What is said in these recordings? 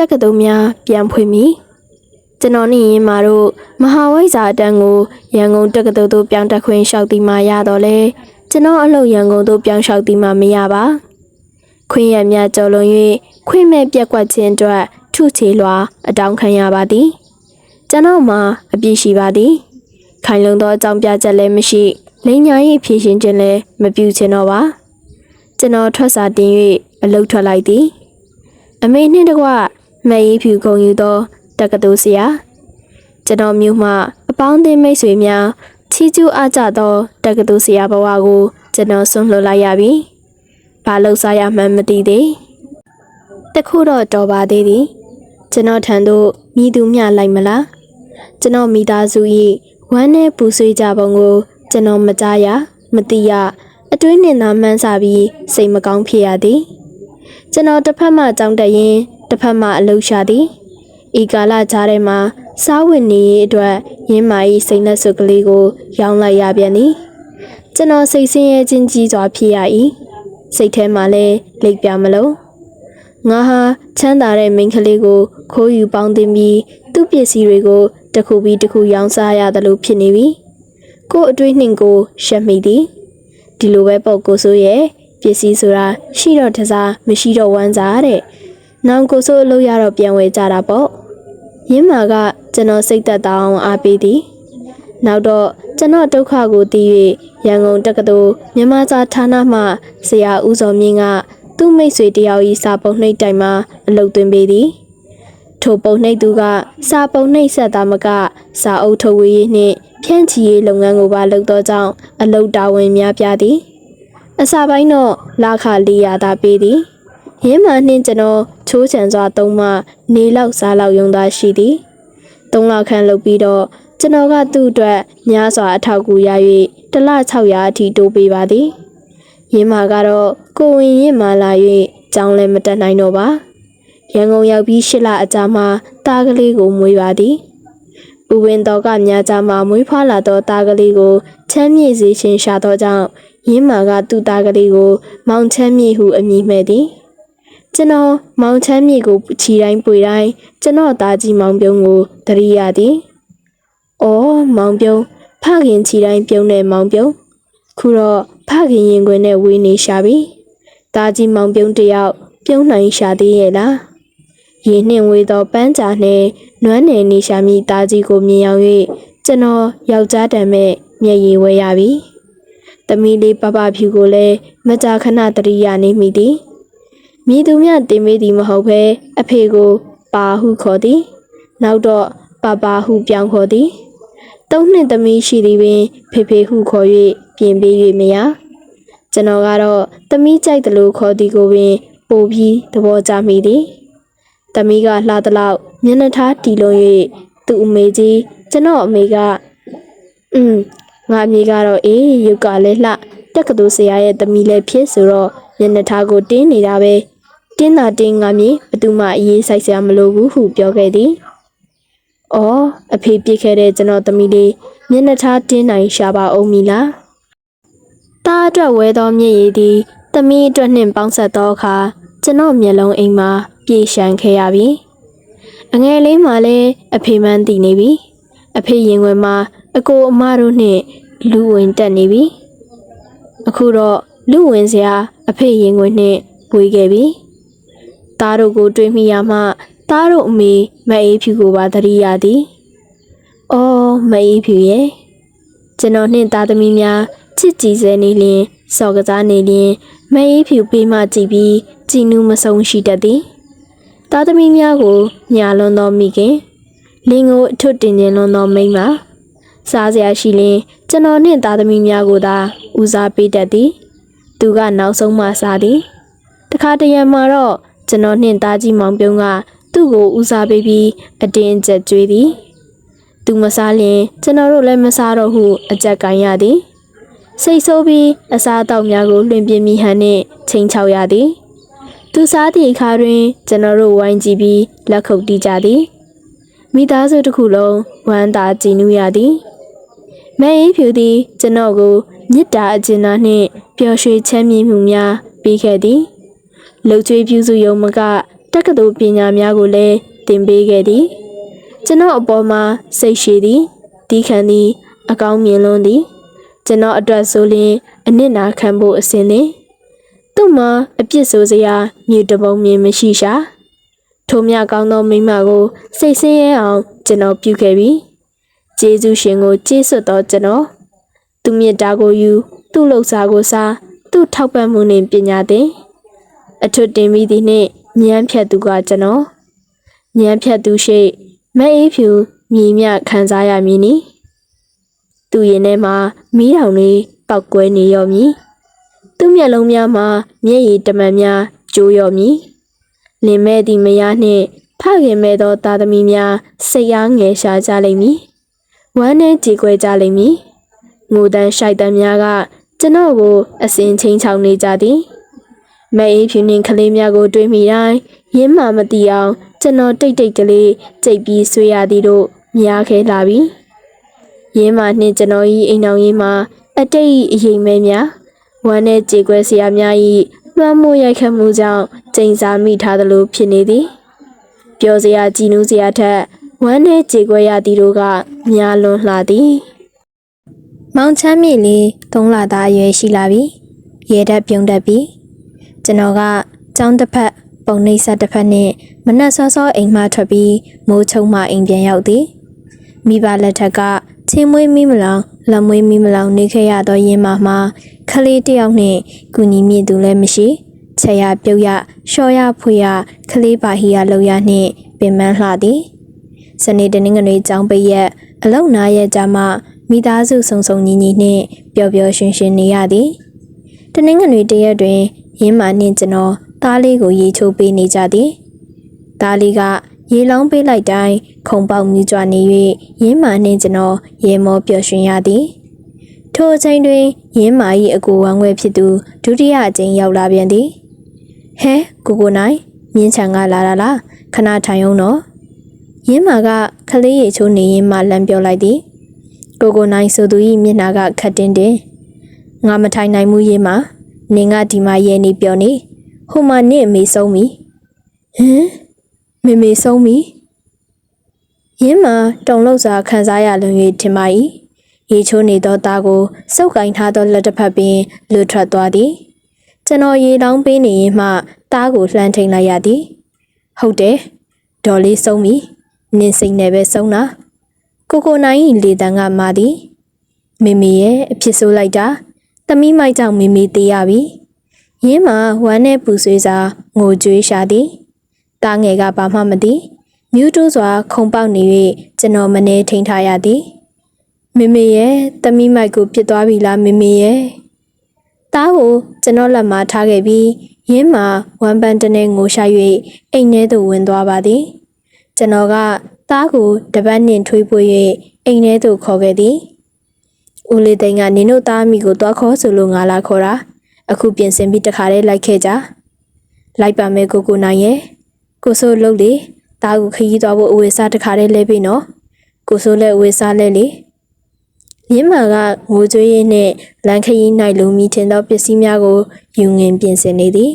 တက္ကသိုလ်များပြန်ဖွင့်ပြီကျွန်တော်နဲ့ရင်မာတို့မဟာဝိဇ္ဇာအတန်းကိုရန်ကုန်တက္ကသိုလ်သို့ပြောင်းတက်ခွင့်လျှောက်သည်မှာရတော့လဲကျွန်တော်အလုပ်ရန်ကုန်သို့ပြောင်းလျှောက်သည်မှာမရပါခွင့်ရများကြော်လွန်၍ခွင့်မဲ့ပြက်ကွက်ခြင်းအတွက်ထုချေလွှာအတောင်းခံရပါသည်ကျွန်တော်မှာအပြစ်ရှိပါသည်ခိုင်လုံသောအကြောင်းပြချက်လည်းမရှိလိန်ညာ၏ဖြည့်ရှင်ခြင်းလည်းမပြုချင်တော့ပါကျွန်တော်ထွက်စာတင်၍အလုတ်ထွက်လိုက်သည်အမေနှင့်တကွ မအေးဖြူကုန်ယူသောတက္ကသိုလ်ဆရာကျွန်တော်မျိုးမှအပေါင်းအသင်းမိတ်ဆွေများချီးကျူးအားကြသောတက္ကသိုလ်ဆရာဘဝကိုကျွန်တော်ဆွန့်လွတ်လိုက်ရပြီ။ဘာလို့စားရမှန်းမသိသေး။တခုတော့တော်ပါသေးသည်။ကျွန်တော်ထံသို့မိသူမျှလိုက်မလား။ကျွန်တော်မိသားစု၏ဝမ်းနဲ့ပူဆွေးကြပုံကို ကျွန်တော်မကြားရမသိရအတွင်းနဲ့သာမှန်းစားပြီးစိတ်မကောင်းဖြစ်ရသည်။ကျွန်တော်တစ်ဖက်မှကြောင်းတက်ရင် တစ်ဖက်မှအလုပ်ရှာသည်ဤကာလကြားထဲမှာစားဝတ်နေရေးအတွက်ရင်းမာ၏စိတ်နဲ့ဆုပ်ကလေးကိုရောင်းလိုက်ရပြန်သည်ကျွန်တော်စိတ်ဆင်းရဲခြင်းကြီးစွာဖြစ်ရ၏စိတ်ထဲမှာလည်းလိပ်ပြမလို့ငါဟာချမ်းသာတဲ့မိန်းကလေးကိုခိုးယူပေါင်းတင်ပြီးသူ့ပစ္စည်းတွေကိုတစ်ခုပြီးတစ်ခုရောင်းစားရတယ်လို့ဖြစ်နေပြီကို့အတွေ့နှင့်ကိုရှက်မိသည်ဒီလိုပဲပေါ့ကိုဆိုရဲ့ပစ္စည်းဆိုတာရှိတော့တစားမရှိတော့ဝမ်းစားတဲ့။ နောင်ကိုဆိုအလုပ်ရတော့ပြန်ဝယ်ကြတာပေါ့။ရင်းမာကကျွန်တော်စိတ်သက်သာအောင်အားပေးသည်။နောက်တော့ကျွန်တော်ဒုက္ခကိုသိ၍ရန်ကုန်တက္ကသိုလ်မြန်မာစာဌာနမှဆရာဦးစောမြင့်ကသူ့မိတ်ဆွေတယောက်ဤစာပုံနှိပ်တိုင်မှာအလုပ်သွင်းပေးသည်။ထိုပုံနှိပ်သူကစာပုံနှိပ်ဆက်သားမကစာအုပ်ထုတ်ဝေးရေးနှင့်ဖြန့်ချီရေးလုပ်ငန်းကိုပါလုပ်သောကြောင့်အလုပ်တာဝန်များပြားသည် အစာပိုင်းတော့လာခလေးရတာပေးသည် ရင်းမှနှင်းကျွန်တော်ချိုးချံစွာသုံးမှနေလောက်စားလောက်ယုံသားရှိသည်သုံးလခန့်လုပ်ပြီးတော့ကျွန်တော်ကသူ့အတွက်များစွာအထောက်အကူရ၍တစ်လ600အထိတိုးပေးပါသည်ရင်းမှကတော့ကိုဝင်ရင်းမှလာ၍ကြောင်းလည်းမတက်နိုင်တော့ပါရန်ကုန်ရောက်ပြီး၈လအကြာမှာတားကလေးကိုမွေးပါသည်ဥဝင်တော်ကများကြမှာမွေးဖွားလာသောသားကလေးကိုချမ်းမြေ့စေခြင်းရှာသောကြောင့်ရင်းမာကသူ့သားကလေးကို မောင်ချမ်းမြေ့ဟုအမည်မှဲ့သည် ကျွန်တော်မောင်ချမ်းမြေ့ကိုခြီတိုင်းပွေတိုင်းကျွန်တော်သားကြီးမောင်ပြုံးကိုတရိရသည်။အော်မောင်ပြုံးဖခင်ခြီတိုင်းပြုံးတဲ့မောင်ပြုံးခုတော့ဖခင်ရင်ခွင်နဲ့ဝေးနေရှာပြီ။သားကြီးမောင်ပြုံးတယောက်ပြုံးနိုင်ရှာသေးရဲ့လား။ရေနှင့်ဝေသောပန်းကြာနှင့်နွမ်းနယ်နေရှာမိသားကြီးကိုမြင်ရောက်၍ကျွန်တော်ယောက်ျားတံမဲ့မျက်ရည်ဝဲရပြီ။သမီးလေးပပဖြူကိုလည်းမကြာခဏတရိယာနေမိသည်။ မိသူမြတင်မေးသည်မဟုတ်ဘဲအဖေကိုပါဟုခေါ်သည်။နောက်တော့ပပဟုပြောင်းခေါ်သည်။သုံးနှစ်သမီးရှိသည်ပင် ဖေဖေဟုခေါ်၍ပြင်ပေး၍မရ။ကျွန်တော်ကတော့သမီးကြိုက်တယ်လို့ခေါ်သည်ကိုပင်ပို့ပြီးသဘောကျမိသည်။သမီးကလှသလောက်မျက်နှာထားတီလုံး၍သူ့အမေကြီးကျွန်တော်အမေကအင်းငါအမေကတော့အေးရုပ်ကလည်းလှတက်ကတူဆရာရဲ့သမီးလည်းဖြစ်ဆိုတော့မျက်နှာထားကိုတင်းနေတာပဲ တင်းတာတင်းငါမြေဘသူမှအေးဆိုင်စရာမလိုဘူးဟုပြောခဲ့သည်။အော်အဖေပြစ်ခဲ့တဲ့ကျွန်တော်သမီးလေးမျက်နှာထားတင်းနိုင်ရှာပါအောင်မီလား။တားအတွက်ဝဲသောမျက်ရည်သည်သမီးအတွက်နှင့်ပေါင်းဆက်သောအခါကျွန်တော်မျက်လုံးအိမ်မှာပြေရှံခဲ့ရပြီ။အငယ်လေးမှလည်းအဖေမှန်းတည်နေပြီ။အဖေရင်ဝင်မှာအကိုအမတို့နှင့်လူဝင်တက်နေပြီ။အခုတော့လူဝင်စရာအဖေရင်ဝင်နှင့်ဝေးခဲ့ပြီ။ သားတို့ကိုတွေးမိရမှသားတို့အမေမအေးဖြူကိုပါသတိရသည်။အော်မအေးဖြူရဲ့ကျွန်တော်နှင့်သားသမီးများချစ်ကြည်စဲနေလျင်စော်ကစားနေလျင်မအေးဖြူပေးမှကြည့်ပြီးကြည်နူးမဆုံးရှိတတ်သည်။သားသမီးများကိုညာလွန်သောမိခင်လင်းကိုအထွတ်တင်ခြင်းလွန်သောမိန်းမစားစရာရှိလျင်ကျွန်တော်နှင့်သားသမီးများကိုသာဦးစားပေးတတ်သည်။သူကနောက်ဆုံးမှစားသည်။တခါတရံမှာတော့ ကျွန်တော်နှင့်သားကြီးမောင်ပြုံးကသူ့ကိုဦးစားပေးပြီးအတင်းအကျပ်ကြွေးသည်။သူမစားလျင်ကျွန်တော်တို့လည်းမစားတော့ဟုအကြက်ကန်ရသည်။စိတ်ဆိုးပြီးအစားအသောက်များကိုလွှင့်ပြင်းမိဟန်နှင့်ချိန်ချောက်ရသည်။သူစားသည့်အခါတွင်ကျွန်တော်တို့ဝိုင်းကြည့်ပြီးလက်ခုပ်တီးကြသည်။မိသားစုတစ်ခုလုံးဝမ်းသာကြည်နူးရသည်။မဲအေးဖြူသည်ကျွန်တော်ကိုမေတ္တာအကျဉ်းသားနှင့်ပျော်ရွှင်ချမ်းမြေ့မှုများပေးခဲ့သည်။ လှုပ်ကြွေးပြုစုယုံမကတက္ကသိုလ်ပညာများကိုလည်းသင်ပေးခဲ့သည်ကျွန်တော်အပေါ်မှာစိတ်ရှိသည်တီးခံသည်အကောင်းမြင်လွန်းသည်ကျွန်တော်အတွက်ဆိုလျင်အနစ်နာခံဖို့အစဉ်သည်သူ့မှာအပြစ်ဆိုစရာမြေတပုံမြင်မရှိရှာထိုမြကောင်းသောမိန်းမကိုစိတ်ဆင်းရဲအောင်ကျွန်တော်ပြုခဲ့ပြီကျေးဇူးရှင်ကိုကျေးဇူးတော်ကျွန်တော်သူမြတ်တာကိုယူသူ့လှုပ်ရှားကိုစားသူ့ထောက်ပံ့မှုနှင့်ပညာသင် အထွတ်တင်မိသည်နှင့်ဉာဏ်ဖြတ်သူကကျွန်တော်ဉာဏ်ဖြတ်သူရှိမအေးဖြူမြည်မြခံစားရမည်နီသူရင်ထဲမှာမီးတောင်လေးပောက်ကွဲနေရောမည်သူ့မျက်လုံးများမှာမျက်ရည်တမန်များကျိုးရောမည်လင်မဲ့သည့်မယားနှင့်ဖခင်မဲ့သောသားသမီးများစိတ်အားငယ်ရှာကြလိမ့်မည်ဝမ်းနဲ့ကြေကွဲကြလိမ့်မည်ငိုတန်းရှိုက်တန်းများကကျွန်တော်ကိုအစဉ်ချင်းချောင်နေကြသည် မဲအေးဖြူနှင့်ကလေးများကို တွေးမိတိုင်းရင်းမှမသိအောင်ကျွန်တော်တိတ်တိတ်ကလေးကြိတ်ပြီးဆွေးရသည်တို့များခဲလာပြီရင်းမှနှင့်ကျွန်တော်ဤအိမ်တော်ကြီးမှာအတိတ်အရေးမဲများဝမ်းနဲ့ကြေကွဲစရာများဤလွှမ်းမိုးရိုက်ခတ်မှုကြောင့်ကျိန်စာမိထားသလိုဖြစ်နေသည်ပျော်စရာကြည်နူးစရာထက်ဝမ်းနဲ့ကြေကွဲရသည်တို့ကများလွန်းလှသည်မောင်ချမ်းမြေလေးသုံးလသားအရွယ်ရှိလာပြီ။ရေဓာတ်ပြုံးတတ်ပြီ။ ကျွန်တော်ကចောင်းတစ်ဖက်ပုံနှိပ်ဆက်တစ်ဖက်နဲ့မနှက်စောစောအိမ်မှထွက်ပြီးမိုးချုံမှအိမ်ပြန်ရောက်သည်။မိဘလက်ထက်ကချင်းမွေးမိမလောင်လက်မွေးမိမလောင်နေခဲ့ရတော့ရင်မှမှခလေးတစ်ယောက်နဲ့ကုညီမြင့်သူလည်းမရှိ။ချက်ရပြုတ်ရရှော့ရဖွေရခလေးပါဟီရလောက်ရနှင့်ပင်ပန်းလှသည်။စနေတနင်္ဂနွေចောင်းပိတ်ရက်အလုံနာရဲ့ကြမှာမိသားစုစုံစုံညီညီနှင့်ပျော်ပျော်ရွှင်ရွှင်နေရသည်တနင်္ဂနွေတရက်တွင် ရင်းမာနှင့်ကျွန်တော်သားလေးကိုရေချိုးပေးနေကြသည်သားလေးကရေလောင်းပေးလိုက်တိုင်းခုံပေါက်မြူးကြွနေ၍ရင်းမာနှင့်ကျွန်တော်ရေမောပျော်ရွှင်ရသည်ထိုအချိန်တွင်ရင်းမာ၏အကူဝမ်းွယ်ဖြစ်သူဒုတိယအကြိမ်ရောက်လာပြန်သည်ဟဲကိုကိုနိုင်မြင်းချံကလာတာလားခဏထိုင်အောင်တော့ရင်းမာကခလေးရေချိုးနေရင်မှလမ်းပြောလိုက်သည်ကိုကိုနိုင်ဆိုသူ၏မျက်နှာကခတ်တင်းတင်းငါမထိုင်နိုင်မှုရေးမှာ နင်ကဒီမှာရဲနေပြောနေဟိုမှာနင့်အမေဆုံးပြီဟမ်မေမေဆုံးပြီရင်းမှာတုံလောက်စာခံစားရလွန်၍ထင်ပါ၏ရေချိုးနေသောသားကိုစုပ်ကင်ထားသောလက်တစ်ဖက်ပင်လွတ်ထွက်သွားသည်ကျွန်တော်ရေလောင်းပေးနေရင်မှသားကိုလှမ်းထိန်လိုက်ရသည်ဟုတ်တယ်ဒေါ်လေးဆုံးပြီနင်စိတ်နဲ့ပဲဆုံးတာကိုကိုနိုင်၏လေတံကမာသည်မေမေရဲ့အဖြစ်ဆိုးလိုက်တာ သမီးမိုက်ကြောင့်မေမေသေးရပြီရင်းမှာဝမ်းနဲ့ပူဆွေးစာငိုကြွေးရှာသည်တားငယ်ကဘာမှမသိမြူးတူးစွာခုံပေါက်နေ၍ကျွန်တော်မနေထိန်ထားရသည်မေမေရဲ့သမီးမိုက်ကိုပြစ်သွားပြီလားမေမေရဲ့တားကိုကျွန်တော်လက်မှာထားခဲ့ပြီးရင်းမှာဝမ်းပန်းတနဲ့ငိုရှာ၍အိမ်ထဲသို့ဝင်သွားပါသည်ကျွန်တော်ကသားကိုတပတ်နှင့်ထွေးပွေ၍အိမ်ထဲသို့ခေါ်ခဲ့သည်။ ဦးလေးသိန်းကနင်တို့သားမိကိုတွားခေါ်ဆိုလို့ငါလာခေါ်တာ။အခုပြင်ဆင်ပြီးတခါတည်းလိုက်ခဲ့ကြ။လိုက်ပါမယ်ကိုကိုနိုင်ရဲ့။ကိုဆိုးလုပ်လေသားကိုခရီးသွားဖို့အဝေစားတခါတည်းလဲပြီနော်။ကိုဆိုးလည်းအဝေစားလဲလေ။ရင်းမာကငိုကြွေးရင်းနဲ့လန်ခရီးနိုင်လုံမိထင်သောပစ္စည်းများကိုယူငင်ပြင်ဆင်နေသည်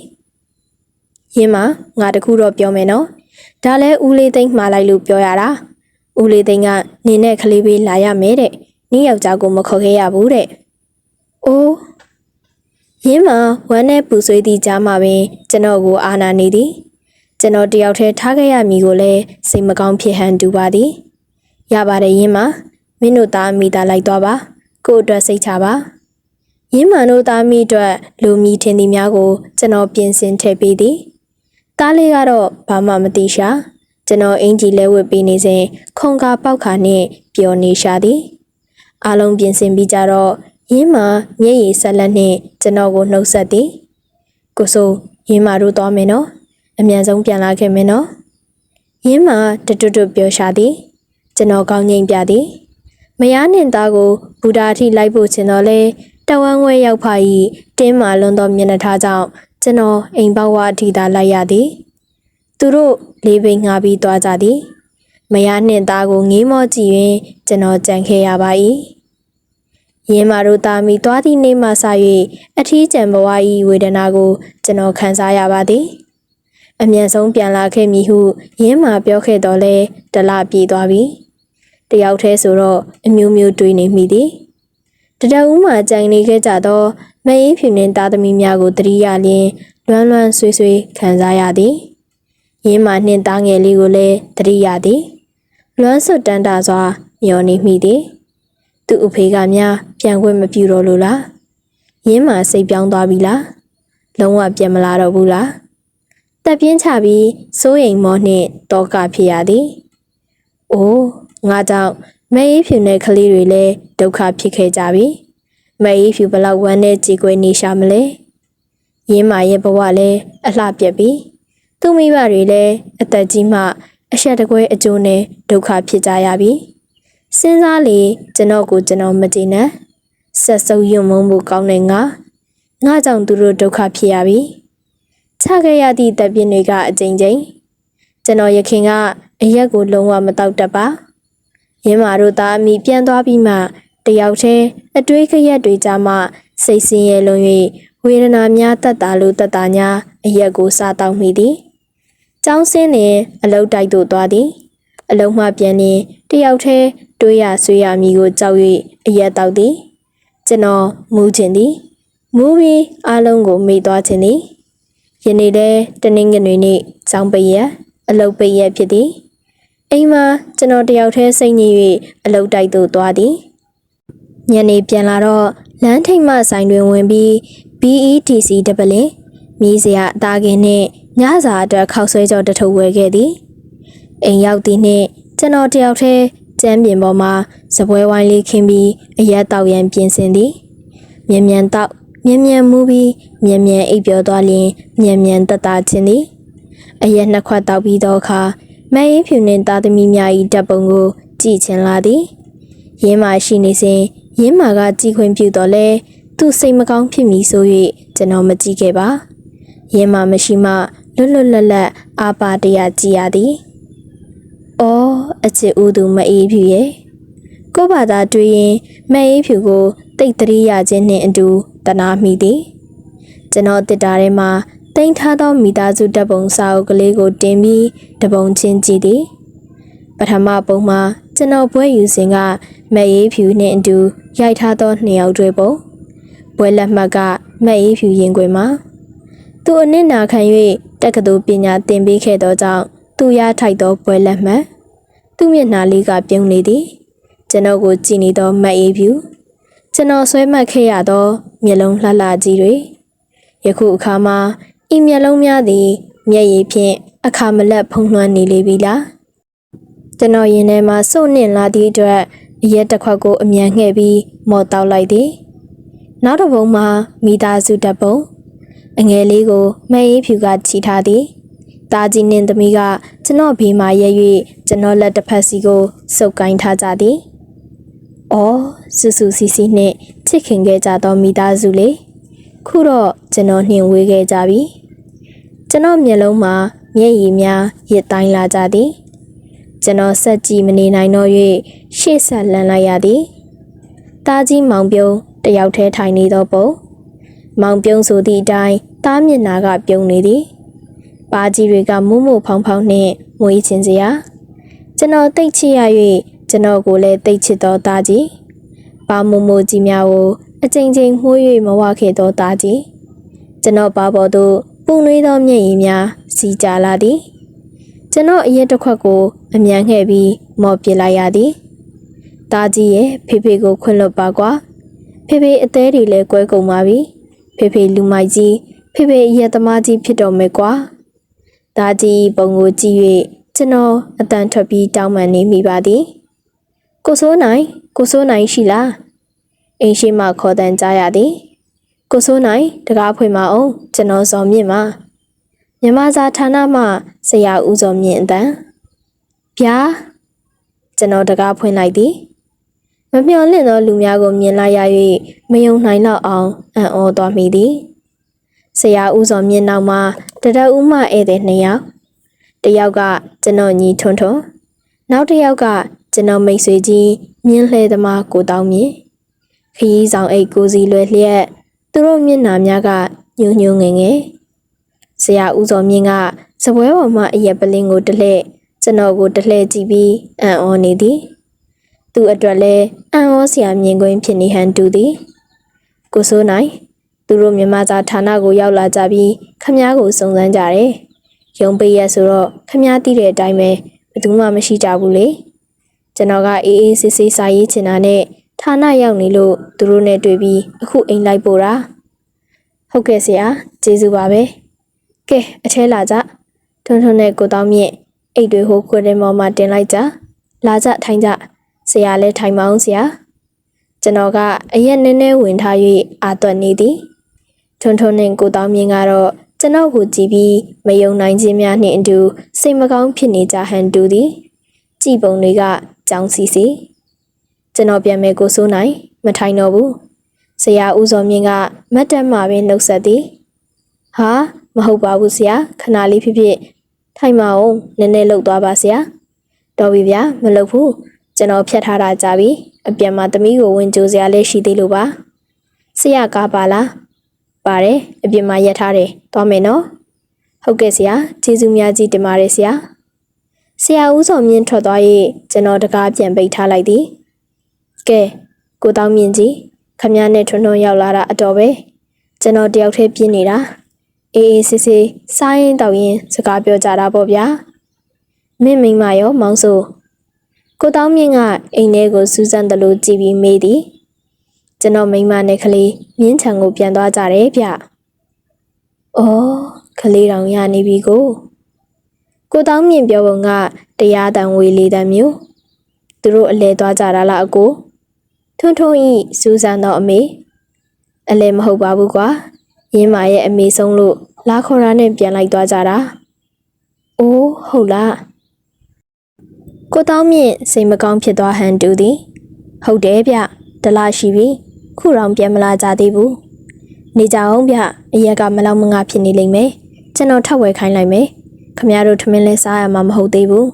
။ရင်းမာငါတခုတော့ပြောမယ်နော်။ဒါလဲဦးလေးသိန်းမှားလိုက်လို့ပြောရတာ။ဦးလေးသိန်းကနင်းနဲ့ကလေးပေးလာရမယ်တဲ့။ နင်းယောက်ျားကိုမခေါ်ခဲ့ရဘူးတဲ့။အိုးရင်းမှာဝမ်းနဲ့ပူဆွေးသည့်ကြားမှာပင်ကျွန်တော်ကိုအာနာနေသည်။ကျွန်တော်တယောက်တည်းထားခဲ့ရမည်ကိုလည်းစိတ်မကောင်းဖြစ်ဟန်တူပါသည်။ရပါတယ်ရင်းမှာမင်းတို့သားမိသားလိုက်သွားပါ။ကို့အတွက်စိတ်ချပါ။ရင်းမှန်တို့သားမိအတွက်လူမီထင်သည်များကိုကျွန်တော်ပြင်ဆင်ထည့်ပေးသည်။သားလေးကတော့ဘာမှမသိရှာ။ကျွန်တော်အင်ကြီးလဲဝတ်ပေးနေစဉ်ခုံကာပေါက်ခါနှင့်ပျော်နေရှာသည်။ အားလုံးပြင်ဆင်ပြီးကြတော့ရင်းမှမျက်ရည်ဆက်လက်နှင့်ကျွန်တော်ကိုနှုတ်ဆက်သည်။ကိုဆိုရင်းမှတို့သွားမယ်နော်။အမြန်ဆုံးပြန်လာခဲ့မယ်နော်။ရင်းမှတွတ်တွတ်ပြောရှာသည်။ကျွန်တော်ကောင်းငိမ့်ပြသည်။မယားနှင့်သားကိုဘူတာအထိလိုက်ဖို့ချင်တော့လဲတဝမ်းဝဲရောက်ဖာ၏တင်းမာလွန်သောမျက်နှာထားကြောင့်ကျွန်တော်အိမ်ပေါဝအထိသာလိုက်ရသည်သူတို့လေးပိန်ငှားပြီးသွားကြသည်မယားနှင့်သားကိုငေးမောကြည့်ရင်ကျွန်တော်ကြံခဲ့ရပါ၏ ရင်းမာတို့သားမိသွားသည့်နေ့မှစ၍အထီးကျန်ဘဝ၏ဝေဒနာကို ကျွန်တော်ခံစားရပါသည်အမြန်ဆုံးပြန်လာခဲ့မည်ဟုရင်းမာပြောခဲ့တော့လဲတလပြေးသွားပြီတယောက်တည်းဆိုတော့အမျိုးမျိုးတွေးနေမိသည်တတအူးမှကြိုင်နေခဲ့ကြသောမအေးဖြူနှင့်သားသမီးများကိုတတိယလျင်လွမ်းလွမ်းဆွေးဆွေးခံစားရသည်ရင်းမာနှင့်သားငယ်လေးကိုလည်းတတိယသည်လွမ်းဆွတ်တန်းတာစွာမျောနေမိသည် သူ့အဖေကများပြန်ခွင့်မပြုတော့လို့လားရင်းမာစိတ်ပြောင်းသွားပြီလားလုံးဝပြန်မလာတော့ဘူးလားတက်ပြင်းချပြီးစိုးရိမ်မောနှင့်တောကဖြစ်ရသည်။အိုးငါကြောင့်မအေးဖြူနဲ့ကလေးတွေလည်းဒုက္ခဖြစ်ခဲ့ကြပြီ။မအေးဖြူဘလောက်ဝမ်းနဲ့ကြေကွေနေရှာမလဲ။ရင်းမာရဲ့ဘဝလည်းအလှပြက်ပြီ။သူ့မိဘတွေလည်းအသက်ကြီးမှအဆက်တကွဲအကျိုးနဲ့ဒုက္ခဖြစ်ကြရပြီ။ စဉ်းစားလေကျွန်တော်ကိုကျွန်တော်မကြည့်နဲ့။ဆက်စုပ်ယွံမုံမှုကောင်းတဲ့ငါငါကြောင့်သူတို့ဒုက္ခဖြစ်ရပြီ။ချခဲ့ရသည့်တပ်ပြင်းတွေကအကြိမ်ကြိမ်ကျွန်တော်ရခင်ကအရက်ကိုလုံးဝမတောက်တတ်ပါ။ရင်းမာတို့သားအမိပြန်သွားပြီးမှတယောက်တည်းအတွေးခရက်တွေကြမှစိတ်ဆင်းရဲလွန်၍ဝေဒနာများတက်တာလို့တက်တာညာအရက်ကိုစားတောက်မိသည်။ကျောင်းဆင်းနေအလုတ်တိုက်သို့သွားသည်။အလုံးမှပြန်နေတယောက်တည်း တွေးရဆွေးရမိကိုကြောက်၍အရက်တောက်သည်။ကျွန်တော်မူးခြင်းသည်မူးပြီးအားလုံးကိုမေ့သွားခြင်းသည်ယနေ့လဲတနင်္ဂနွေနေ့ကျောင်းပိတ်ရက်အလုတ်ပိတ်ရက်ဖြစ်သည်အိမ်မှာကျွန်တော်တယောက်တည်းစိတ်ညစ်၍အလုတ်တိုက်သို့သွားသည်ညနေပြန်လာတော့လမ်းထိပ်မှဆိုင်တွင်ဝင်ပြီး BETC တပလင်မြည်စရာအသားကင်းနှင့်ညစာအတွက်ခောက်ဆွဲကြောတစ်ထုပ်ဝယ်ခဲ့သည်အိမ်ရောက်သည်နှင့်ကျွန်တော်တယောက်တည်း ကျမ်းပြင်ပေါ်မှာစပွဲဝိုင်းလေးခင်းပြီးအရက်တောက်ရန်ပြင်ဆင်သည်မြန်မြန်တောက်မြန်မြန်မူပြီးမြန်မြန်အိပ်ပျော်သွားလျင်မြန်မြန်တက်တာခြင်းသည်အရက်နှစ်ခွက်တောက်ပြီးသောအခါမအေးဖြူနှင့်သားသမီးများ၏တပ်ပုံကိုကြည့်ချင်လာသည်ရင်းမာရှိနေစဉ်ရင်းမာကကြည့်ခွင့်ပြုတော့လဲသူစိတ်မကောင်းဖြစ်မည်ဆို၍ကျွန်တော်မကြည့်ခဲ့ပါရင်းမာမရှိမှလွတ်လွတ်လပ်လပ်အာပါတရကြည်ရသည် အော်အချစ်ဦးသူမအေးဖြူရဲ့ကို့ဘာသာတွေ့ရင်မအေးဖြူကိုတိတ်တရိရခြင်းနှင့်အတူတနာမိသည်ကျွန်တော်တစ်တာထဲမှာတင်ထားသောမိသားစုတပ်ပုံစာအုပ်ကလေးကိုတင်ပြီးတပုံချင်းကြည့်သည်ပထမပုံမှာကျွန်တော်ဘွဲယူစဉ်ကမက်ရေးဖြူနှင့်အတူရိုက်ထားသောနှစ်ယောက်တွေပုံဘွဲလက်မှတ်ကမက်ရေးဖြူရင်ခွင်မှာသူအနစ်နာခံ၍တက္ကသိုလ်ပညာသင်ပေးခဲ့သောကြောင့် သူရထိုက်သောဘွဲလက်မှတ်သူ့မျက်နှာလေးကပြုံးနေသည်ကျွန်တော်ကိုကြည့်နေသောမက်ရေးဖြူကျွန်တော်ဆွဲမှတ်ခဲ့ရသောမျက်လုံးလှလှကြီးတွေယခုအခါမှာဤမျက်လုံးများသည်မျက်ရည်ဖြင့်အခါမလက်ဖုံးလွှမ်းနေလေပြီလားကျွန်တော်ရင်ထဲမှာစုံနှင့်လာသည့်အတွက်အရက်တစ်ခွက်ကိုအမြန်ငှဲ့ပြီးမော်တောက်လိုက်သည်နောက်တစ်ပုံမှာမိသားစုတပ်ပုံအငယ်လေးကိုမအေးဖြူကချီထားသည် တာကြီးနှင့်သမီးကကျွန်တော်ဘေးမှာရဲ၍ကျွန်တော်လက်တစ်ဖက်စီကိုစုပ်ကိုင်းထားကြသည်။အော်စူစူစီစီနှင့်ချစ်ခင်ခဲ့ကြသောမိသားစုလေခုတော့ကျွန်တော်နှင်ဝေးခဲ့ကြပြီ။ကျွန်တော်မျက်လုံးမှာမျက်ရည်များရစ်တိုင်းလာကြသည်။ကျွန်တော်ဆက်ကြည့်မနေနိုင်တော့၍ရှေ့ဆက်လန်းလိုက်ရသည်။တာကြီးမောင်ပြုံးတယောက်တည်းထိုင်နေသောပုံမောင်ပြုံးဆိုသည့်အတိုင်းတားမျက်နာကပြုံးနေသည်။ ပါကြီးတွေကမုံမို့ဖောင်းဖောင်းနှင့်မွေးချင်စရာကျွန်တော်တိတ်ချရ၍ကျွန်တော်ကိုလည်းတိတ်ချစ်သောသားကြီးပါမုံမိုကြီးများကိုအချိန်ချင်းမှု၍မဝခဲ့သောသားကြီးကျွန်တော်ပါပေါ်သို့ပူနွေးသောမျက်ရည်များစီကြလာသည်ကျွန်တော်အရက်တစ်ခွက်ကိုအမြန်ငှဲ့ပြီးမော်ပြလိုက်ရသည်သားကြီးရဲ့ဖေဖေကိုခွင့်လွတ်ပါကွာဖေဖေအသေးတွေလည်းကွဲကုန်ပါပြီဖေဖေလူမိုက်ကြီးဖေဖေအရက်သမားကြီးဖြစ်တော်မယ်ကွာ သားကြီးပုံကိုကြည့်၍ကျွန်တော်အတန်ထွက်ပြီးတောင်းပန်နေမိပါသည်ကိုစိုးနိုင်ကိုစိုးနိုင်ရှိလားအိမ်ရှိမှခေါ်တန်းကြရသည်ကိုစိုးနိုင်တကားဖွင့်မအောင်ကျွန်တော်စော်မြင့်ပါမြမစာဌာနမှဆရာဦးစော်မြင့်အတန်းဗျာကျွန်တော်တကားဖွင့်လိုက်သည်မမျှော်လင့်သောလူများကိုမြင်လိုက်ရ၍မယုံနိုင်တော့အောင်အံ့ဩသွားမိသည် ဆရာဦးစော်မြင့်နောက်မှာတရဦးမှဧည့်သည်နှစ်ယောက်တယောက်ကကျွန်တော်ညီထွန်းထွန်းနောက်တစ်ယောက်ကကျွန်တော်မိတ်ဆွေကြီးမြင်းလှဲသမားကိုတောင်းမြင့်ခရီးဆောင်အိတ်ကိုစီလွယ်လျက်သူတို့မျက်နှာများကညှို့ညှို့ငယ်ငယ်ဆဆရာဦးစောမြင့်ကစပွဲပေါ်မှအရက်ပလင်းကိုတစ်လှည့်ကျွန်တော်ကိုတစ်လှည့်ကြည့်ပြီးအံ့ဩနေသည်သူ့အတွက်လည်းအံ့ဩစရာမြင်ကွင်းဖြစ်နေဟန်တူသည်ကိုစိုးနိုင် သူတို့မြန်မာစာဌာနကိုရောက်လာကြပြီးခမားကိုစုံစမ်းကြတယ်ရုံပေးရဆိုတော့ခမားသိတဲ့အတိုင်းပဲဘယ်သူမှမရှိကြဘူးလေကျွန်တော်ကအေးအေးဆေးဆေးစာရေးချင်တာနဲ့ဌာနရောက်နေလို့သူတို့နဲ့တွေ့ပြီးအခုအိမ်လိုက်ပို့တာဟုတ်ကဲ့ဆရာကျေးဇူးပါပဲကဲအထဲလာကြထွန်းထွန်းနဲ့ကိုတောင်းမြင့်အိတ်တွေဟိုခွေတဲ့မော်မှာတင်လိုက်ကြလာကြထိုင်ကြဆရာလည်းထိုင်မအောင်ဆရာကျွန်တော်ကအရက်နည်းနည်းဝင်ထား၍အာသွက်နေသည် ထွန်းထွန်းနဲ့ကိုတောင်းမြင့်ကတော့ကျွန်တော်ကိုကြည့်ပြီးမယုံနိုင်ခြင်းများနှင့်အတူစိတ်မကောင်းဖြစ်နေကြဟန်တူသည်ကြည်ပုံတွေကကြောင်စီစီကျွန်တော်ပြန်မယ်ကိုစိုးနိုင် မထိုင်တော့ဘူးဆရာဦးစောမြင့်ကမတ်တက်မှာပဲနှုတ်ဆက်သည်ဟာမဟုတ်ပါဘူးဆရာခဏလေးဖြစ်ဖြစ်ထိုင်မအောင်နည်းနည်းလှုပ်သွားပါဆရာတော်ပြီဗျာမလှုပ်ဘူးကျွန်တော်ဖြတ်ထားတာကြာပြီအပြန်မှာသမီးကိုဝင်ကြိုစရာလေးရှိသေးလို့ပါဆရာကားပါလား ပါတယ်အပြင်မှာရက်ထားတယ်သွားမယ်နော်ဟုတ်ကဲ့ဆရာကျေးဇူးများကြီးတင်ပါတယ်ဆရာဆရာဦးစောမြင့်ထွက်သွား၍ကျွန်တော်တကားပြန်ပိတ်ထားလိုက်သည်ကဲကိုတောင်းမြင့်ကြီးခမည်းနဲ့ထွန်းထွန်းရောက်လာတာအတော်ပဲကျွန်တော်တယောက်တည်းပြင်းနေတာအေးအေးဆေးဆေးစားရင်တောက်ရင်စကားပြောကြတာပေါ့ဗျာမင်းမိမရောမောင်ဆိုကိုတောင်းမြင့်ကအိမ်ထဲကိုစူးစမ်းတယ်လို့ကြည်ပြီးမေးသည် ကျွန်တော်မိမနဲ့ကလေးမြင်းချံကိုပြန်သွားကြတယ်ဗျ။အော်ကလေးတောင်ရနေပြီကိုကိုတောင်းမြင့်ပြောပုံကတရားတန်ဝေလေးတန်မျိုးသူတို့အလဲသွားကြတာလားအကိုထွန်းထွန်းဤစူးစမ်းတော့အမေအလဲမဟုတ်ပါဘူးကွာရင်းမာရဲ့အမေဆုံးလို့လာခေါ်တာနဲ့ပြန်လိုက်သွားကြတာ။အိုးဟုတ်လား။ကိုတောင်းမြင့်စိတ်မကောင်းဖြစ်သွားဟန်တူသည်။ဟုတ်တယ်ဗျတလားရှိပြီ။ ခုတော့ပြန်မလာကြသေးဘူး။နေကြအောင်ဗျအရက်ကမလောက်မငါဖြစ်နေလိမ့်မယ်။ကျွန်တော်ထပ်ဝယ်ခိုင်းလိုက်မယ်။ခမရတို့ထမင်းလဲစားရမှာမဟုတ်သေးဘူး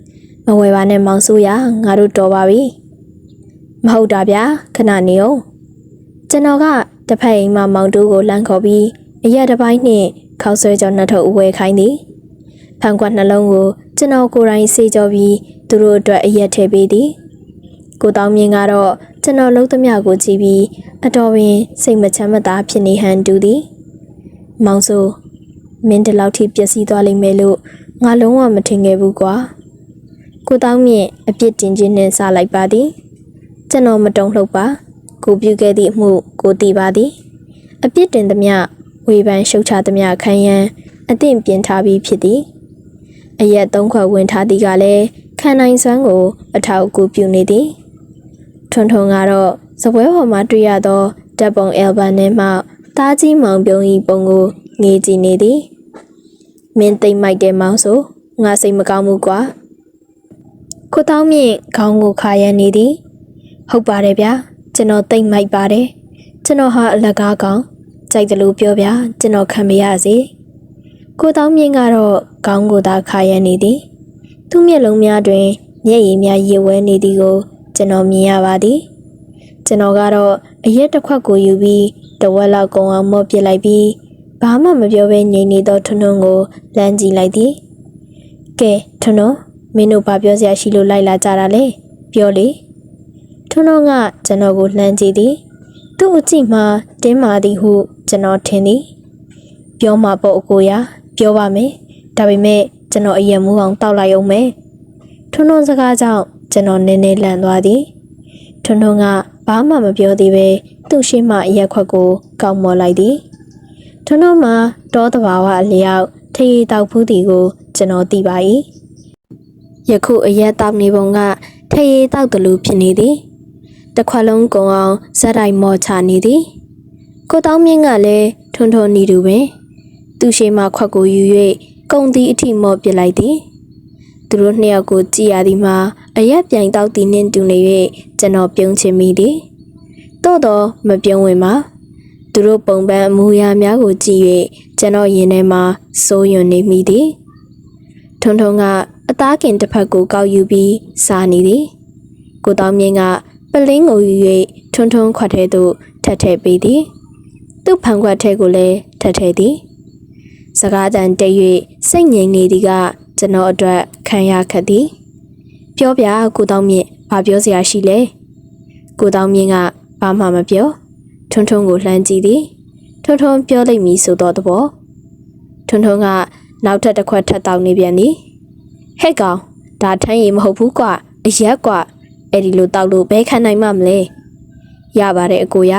။မဝယ်ပါနဲ့မောင်ဆိုးရငါတို့တော်ပါပြီ။မဟုတ်တာဗျခဏနေအောင်။ကျွန်တော်ကတစ်ဖက်အိမ်မှာမောင်တူးကိုလမ်းခေါ်ပြီးအရက်တစ်ပိုင်းနှင့်ခောက်ဆွဲကြောနှစ်ထုပ်အဝယ်ခိုင်းသည်ဖန်ကွက်နှလုံးကိုကျွန်တော်ကိုယ်တိုင်စေကြောပြီးသူတို့အတွက်အရက်ထည့်ပေးသည် ကိုတောင်းမြင့်ကတော့ကျွန်တော်လုံးသမျှကိုကြည့်ပြီးအတော်ပင်စိတ်မချမ်းမသာဖြစ်နေဟန်တူသည်မောင်ဆိုမင်းဒီလောက်ထိပျက်စီးသွားလိမ့်မယ်လို့ငါလုံးဝမထင်ခဲ့ဘူးကွာကိုတောင်းမြင့်အပြစ်တင်ခြင်းနဲ့စားလိုက်ပါသည်ကျွန်တော်မတုံ့လှုပ်ပါကိုပြုခဲ့သည့်အမှုကိုတည်ပါသည်အပြစ်တင်သမျှဝေဖန်ရှုတ်ချသမျှခံရန်အသင့်ပြင်ထားပြီးဖြစ်သည်အရက်သုံးခွက်ဝင်ထားသည်ကလည်းခံနိုင်စွမ်းကို အထောက်အကူပြုနေသည် ထွန်းထွန်းကတော့စပွဲပေါ်မှာတွေ့ရသောဓာတ်ပုံအယ်ဘမ်ထဲမှတားကြီးမောင်ပြုံးဤပုံကိုငေးကြည့်နေသည်မင်းသိမ့်မိုက်တဲ့မောင်ဆိုငါစိတ်မကောင်းဘူးကွာကိုတောင်းမြင့်ခေါင်းကိုခါရန်နေသည်ဟုတ်ပါတယ်ဗျာကျွန်တော်သိမ့်မိုက်ပါတယ်ကျွန်တော်ဟာအလကားကောင်ကြိုက်တယ်လို့ပြောပြကျွန်တော်ခံမရစေကိုတောင်းမြင့်ကတော့ခေါင်းကိုသာခါရန်နေသည် သူ့မျက်လုံးများတွင်မျက်ရည်များရေဝဲနေသည်ကို ကျွန်တော်မြင်ရပါသည်ကျွန်တော်ကတော့အရက်တစ်ခွက်ကိုယူပြီးတဝက်လောက်ကုံအောင်မော့ပစ်လိုက်ပြီးဘာမှမပြောဘဲငြိမ်နေသောထွန်းထွန်းကိုလမ်းကြည့်လိုက်သည်ကဲထွန်းထွန်းမင်းတို့ဘာပြောစရာရှိလို့လိုက်လာကြတာလဲပြောလေထွန်းထွန်းကကျွန်တော်ကိုလှမ်းကြည့်သည်သူ့အကြည့်မှာတင်းမာသည်ဟုကျွန်တော်ထင်သည်ပြောမှာပေါ့အကိုရာပြောပါမယ်ဒါပေမဲ့ကျွန်တော်အရင်မူအောင်တောက်လိုက်အောင်မယ်ထွန်းထွန်းစကားကြောင့် ကျွန်တော်နည်းနည်းလန့်သွားသည်ထွန်းထွန်းကဘာမှမပြောသေးပဲသူ့ရှိမှအရက်ခွက်ကိုကောက်မော်လိုက်သည်ထွန်းထွန်းမှာတောတဘာဝအလျောက်ထရီတောက်ဖူးသည်ကို ကျွန်တော်သိပါ၏ယခုအရက်တောက်နေပုံကထရီတောက်တယ်လို့ဖြစ်နေသည်တစ်ခွက်လုံးကုံအောင်ဇက်တိုင်းမော်ချနေသည်ကိုတောင်းမြင့်ကလည်းထွန်းထွန်းနေတူပင် သူရှိမှခွက်ကိုယူ၍ကုံသည်အထိမော့ပစ်လိုက်သည်သူတို့နှစ်ယောက်ကိုကြည်ရသည်မှာ အရက်ပြိုင်တောက်သည်နှင့်တူနေ၍ကျွန်တော်ပြုံးချင်မိသည်သို့တော့မပြုံးဝင်ပါသူတို့ပုံပန်းအမူအရာများကိုကြည့်၍ကျွန်တော်ရင်ထဲမှာစိုးရွံ့နေမိသည်ထွန်းထွန်းကအသားကင်တစ်ဖက်ကိုကောက်ယူပြီးစားနေသည်ကိုတောင်းမြင့်ကပလင်းကိုယူ၍ထွန်းထွန်းခွက်ထဲသို့ထပ်ထည့်ပေးသည်သူ့ဖန်ခွက်ထဲကိုလည်းထပ်ထည့်သည်စကားတန်တိတ်၍စိတ်ငြိမ်နေသည်ကကျွန်တော်အတွက်ခံရခက်သည် ပြောပြကိုတောင်းမြင့်ဘာပြောစရာရှိလဲကိုတောင်းမြင့်ကဘာမှမပြောထွန်းထွန်းကိုလှမ်းကြည့်သည်ထွန်းထွန်းပြောလိုက်မည်ဆိုတော့တဘောထွန်းထွန်းကနောက်ထပ်တစ်ခွက်ထပ်တောင်းနေပြန်သည်ဟဲ့ကောင်ဒါထမ်းရည်မဟုတ်ဘူးကွာအရက်ကွာအဲ့ဒီလိုတောက်လို့ဘဲခံနိုင်မှမလဲရပါတယ်အကိုရ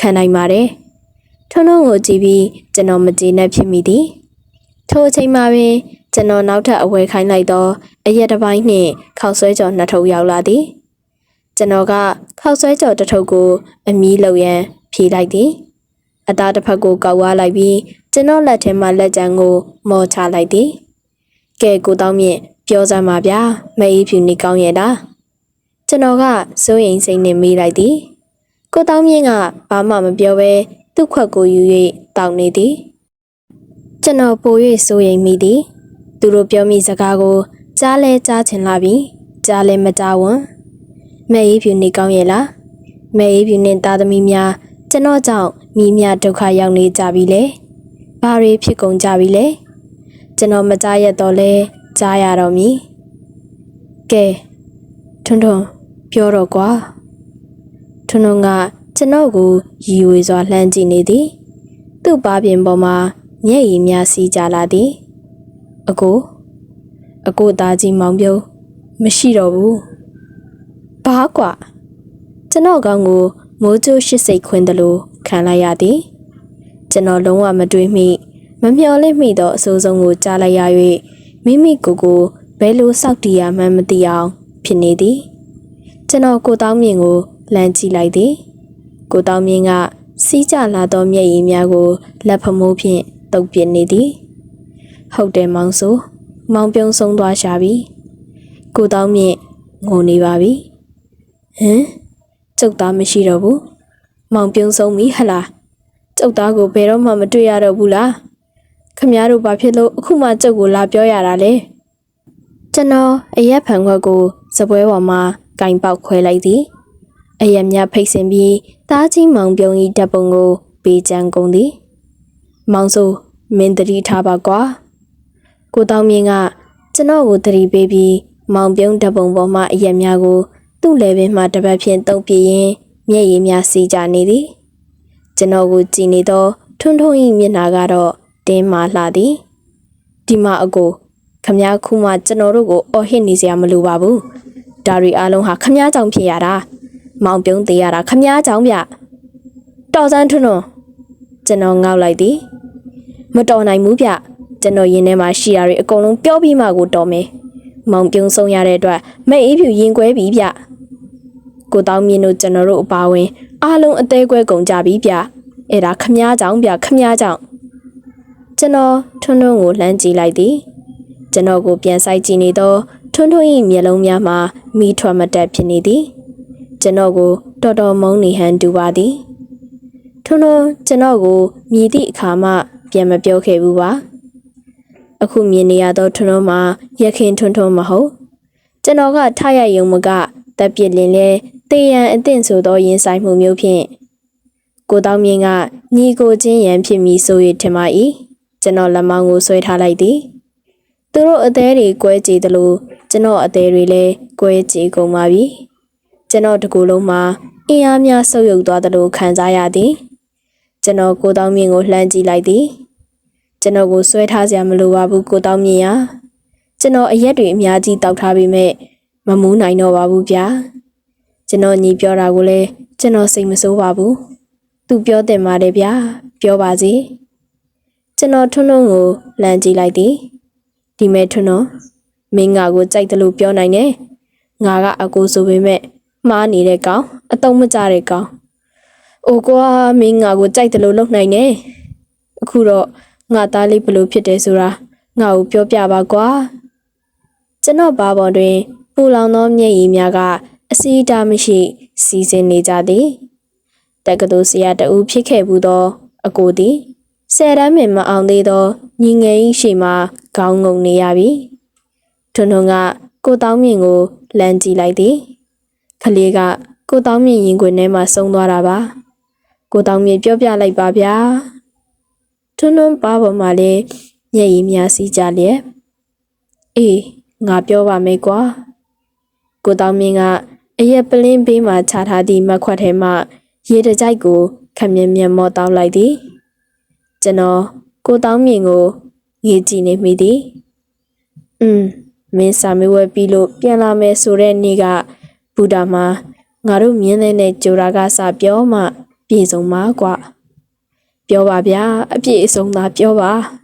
ခံနိုင်ပါတယ်ထွန်းထွန်းကိုကြည့်ပြီးကျွန်တော်မကျေနပ်ဖြစ်မိသည်ထိုအချိန်မှာပင် ကျွန်တော်နောက်ထပ်အဝယ်ခိုင်းလိုက်တော့အရက်တစ်ပိုင်းနှင့်ခောက်ဆွဲကြော်နှစ်ထုပ်ရောက်လာသည်ကျွန်တော်ကခောက်ဆွဲကြော်တစ်ထုပ်ကို အမီးလုံရန်ဖြေလိုက်သည်အသားတစ်ဖက်ကိုကောက်ဝါလိုက်ပြီးကျွန်တော်လက်ထဲမှာလက်ကြံကို မော်ချလိုက်သည်ကဲကိုတောင်းမြင့်ပြောစမ်းပါဗျာမအေးဖြူနေကောင်းရဲ့လားကျွန်တော်ကစိုးရိမ်စိတ်နဲ့မေးလိုက်သည်ကိုတောင်းမြင့်ကဘာမှမပြောဘဲသူ့ခွက်ကိုယူ၍တောင်းနေသည်ကျွန်တော်ပို၍စိုးရိမ်မိသည် သူတို့ပြောမိစကားကိုကြားလဲကြားချင်လာပြီကြားလဲမကြားဝံမဲအေးဖြူနေကောင်းရဲ့လားမဲအေးဖြူနဲ့သားသမီးများကျွန်တော်ကြောင့်မိမြဒုက္ခရောက်နေကြပြီလေဘာတွေဖြစ်ကုန်ကြပြီလဲကျွန်တော်မကြားရတော့လဲကြားရတော့မည်ကဲထွန်းထွန်းပြောတော့ကွာထွန်းထွန်းကကျွန်တော်ကိုရီဝေစွာလှမ်းကြည့်နေသည် သူ့ပါပြင်ပေါ်မှာမျက်ရည်များစီးကြလာသည် အကိုအကိုသားကြီးမောင်ပြုံးမရှိတော့ဘူးဘာကွာကျွန်တော်ကောင်းကိုမိုးကြိုးရှစ်စိတ်ခွင်းတယ်လို့ခံလိုက်ရသည်ကျွန်တော်လုံးဝမတွေးမိမမျှော်လင့်မိသောအဆိုးဆုံးကိုကြားလိုက်ရ၍မိမိကိုယ်ကိုဘယ်လိုစောက်တီးရမှန်းမသိအောင်ဖြစ်နေသည်ကျွန်တော်ကိုတောင်းမြင့်ကိုလမ်းကြည့်လိုက်သည်ကိုတောင်းမြင့်ကစီးကြလာသောမျက်ရည်များကိုလက်ဖမိုးဖြင့်တုပ်ပစ်နေသည် ဟုတ်တယ်မောင်ဆိုမောင်ပြုံးဆုံးသွားရှာပြီကိုတောင်းမြင့်ငိုနေပါပြီဟမ်ကျုပ်သားမရှိတော့ဘူးမောင်ပြုံးဆုံးပြီဟလားကျုပ်သားကိုဘယ်တော့မှမတွေ့ရတော့ဘူးလားခမရတို့ဘာဖြစ်လို့အခုမှကျုပ်ကိုလာပြောရတာလဲကျွန်တော်အရက်ဖန်ခွက်ကိုစပွဲပေါ်မှာကင်ပေါက်ခွဲလိုက်သည်အယက်များဖိတ်စင်ပြီးတားချင်းမောင်ပြုံးဤတပ်ပုံကိုပေးချမ်းကုန်သည်မောင်ဆိုမင်းတတိထားပါကွာ ကိုတောင်းမြင့်ကကျွန်တော်ကိုတတိပေးပြီးမောင်ပြုံးတပ်ပုံပေါ်မှအယက်များကို သူ့လေပင်မှတစ်ပတ်ဖြင့်တုံပြရင်းမျက်ရည်များစီးကြနေသည်ကျွန်တော်ကိုကြည်နေသောထွန်းထွန်းဤမျက်နှာကတော့တင်းမာလှသည်ဒီမှာအကိုခမ ्या ခုမှကျွန်တော်တို့ကိုအော်ဟစ်နေစရာမလိုပါဘူးဒါတွေအားလုံးဟာခမ ्या ကြောင့်ဖြစ်ရတာမောင်ပြုံးသေးရတာခမားကြောင့်ဗျတော်စန်းထွန်းထွန်းကျွန်တော်ငေါက်လိုက်သည်မတော်နိုင်ဘူးဗျ ကျွန်တော်ရင်ထဲမှာရှိတာတွေအကုန်လုံးပြောပြီးမှကိုတော်မယ်မောင်ပြုံးဆုံးရတဲ့အတွက်မဲ့အေးဖြူရင်ကွဲပြီဗျကိုတောင်းမြင့်တို့ကျွန်တော်တို့အပါဝင်အားလုံးအသေးကွဲကုန်ကြပြီဗျအဲ့ဒါခမားကြောင့်ဗျခမားကြောင့်ကျွန်တော်ထွန်းထွန်းကိုလှမ်းကြည့်လိုက်သည်ကျွန်တော်ကိုပြန်ဆိုင်ကြည့်နေတော့ထွန်းထွန်း၏မျက်လုံးများမှာမိထွက်မတက်ဖြစ်နေသည်ကျွန်တော်ကိုတော်တော်မုန်းနေဟန်တူပါသည်ထွန်းထွန်းကျွန်တော်ကိုမြည်သည့်အခါမှပြန်မပြောခဲ့ဘူးပါ အခုမြင်နေရသောထွန်းထွန်းမှာရခင်ထွန်းထွန်းမဟုတ်ကျွန်တော်ကထရရုံမကတက်ပြစ်လင်လဲတေရန်အသင့်ဆိုသောရင်ဆိုင်မှုမျိုးဖြင့်ကိုတောင်းမြင့်ကညီကိုချင်းရန်ဖြစ်မိဆို၍ထင်ပါ၏ကျွန်တော်လက်မောင်းကိုဆွဲထားလိုက်သည်သူတို့အသေးတွေကွဲကြည်သလိုကျွန်တော်အသေးတွေလည်းကွဲကြည်ကုန်ပါပြီကျွန်တော်တကူလုံးမှာအင်အားများဆုပ်ယုပ်သွားသလိုခံစားရသည်ကျွန်တော်ကိုတောင်းမြင့်ကိုလှမ်းကြည့်လိုက်သည် ကျွန်တော်ကိုဆွဲထားစရာမလိုပါဘူးကိုတောင်းမြင့်ရကျွန်တော်အရက်တွေအများကြီးတောက်ထားပေမဲ့မမူးနိုင်တော့ပါဘူးဗျာကျွန်တော်ညီပြောတာကိုလည်းကျွန်တော်စိတ်မဆိုးပါဘူးသူပြောတင်ပါတယ်ဗျာပြောပါစီကျွန်တော်ထွန်းထွန်းကိုလမ်းကြည့်လိုက်သည်ဒီမဲ့ထွန်းထွန်းမင်းငါကိုကြိုက်တယ်လို့ပြောနိုင်တယ်ငါကအကိုဆိုပေမဲ့မှားနေတဲ့ကောင်အတုံးမကြတဲ့ကောင်အိုကွာမင်းငါကိုကြိုက်တယ်လို့လုပ်နိုင်တယ်အခုတော့ ငါသားလေးဘလို့ဖြစ်တယ်ဆိုတာငါ့ကိုပြောပြပါကွာကျွန်တော်ဘာပေါ်တွင်ပူလောင်သောမျက်ရည်များကအစီအတားမရှိစီစဉ်နေကြသည်တက္ကသိုလ်ဆရာတဦးဖြစ်ခဲ့ဘူးသော အကိုသည်ဆယ်တန်းပင်မအောင်သေးသောညီငယ်၏ရှေ့မှခေါင်းငုံနေရပြီထွန်းထွန်းကကိုတောင်းမြင့်ကိုလမ်းကြည့်လိုက်သည်ကလေးကကိုတောင်းမြင့်ရင်ခွင်ထဲမှာဆုံးသွားတာပါကိုတောင်းမြင့်ပြောပြလိုက်ပါဗျာ ထွန်းထွန်းပါပေါ်မှာလေမျက်ရည်များစီးကြလျက်အေးငါပြောပါမယ်ကွာကိုတောင်မြင့်ကအရက်ပလင်းဘေးမှခြားထားသည့်မက်ခွက်ထဲမှရေတကြိုက်ကိုခက်မြက်မြက်မော့တောက်လိုက်သည်ကျွန်တော်ကိုတောင်မြင့်ကိုငေးကြည့်နေမိသည်อืมမင်းစာမေးဝဲပြီးလို့ပြန်လာမယ်ဆိုတဲ့နေ့ကဘူတာမှာငါတို့မြင်းတဲ့နဲ့ကြိုတာကစပြောမှပြေဆုံးမှာကွာ ပြောပါဗျာအပြည့်အစုံသာပြောပါ